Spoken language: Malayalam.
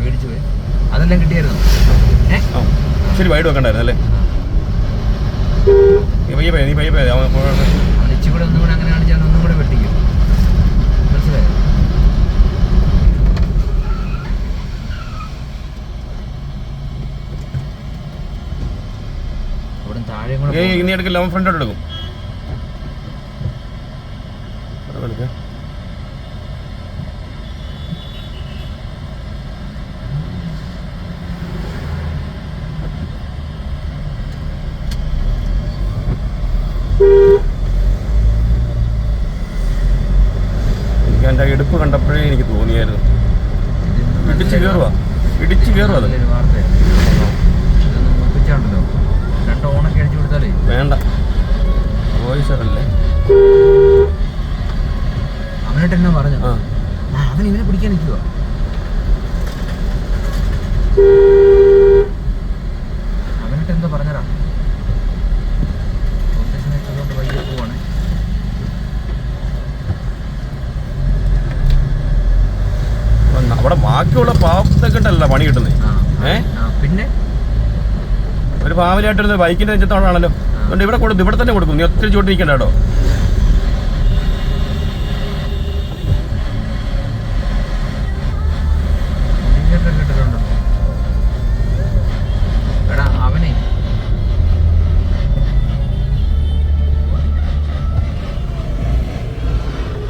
മേടിച്ചു പോയി. അതെല്ലാം കിട്ടിയായിരുന്നു? ശരി വൈഡ് വെക്കണ്ടായിരുന്നു അല്ലേ? പയ്യെ പയ്യെ പയ്യെ ഇച്ചിരി ഒന്നും കൂടെ അങ്ങനെ കാണിച്ചാൽ ഒന്നും കൂടെ വെട്ടിക്കും. മനസ്സിലായോ? നീ എടുക്കില്ല അവൻ ഫ്രണ്ടോട്ട് എടുക്കും. എടുക്കാം എന്റെ എടുപ്പ് കണ്ടപ്പോഴേ എനിക്ക് തോന്നിയായിരുന്നു. ഇടിച്ച് കയറുക ഇടിച്ച് കയറുക അത്. വേണ്ട. അല്ലേ അവനായിട്ട് എന്നാ പറഞ്ഞു അവൻ ഇവനെ പിടിക്കാൻ നിൽക്കുക അവിടെ ബാക്കിയുള്ള പാവത്തക്കെട്ടല്ല പണി കിട്ടുന്നത്. ഏ? പിന്നെ? ഒരു പാവലായിട്ടിരുന്ന ബൈക്കിന്റെ നെഞ്ചത്തോടാണല്ലോ അതുകൊണ്ട് ഇവിടെ കൊടുക്കും ഇവിടെ തന്നെ കൊടുക്കും. നീ ഒത്തിരി ചൂട്ടിരിക്കണ്ട കേട്ടോ.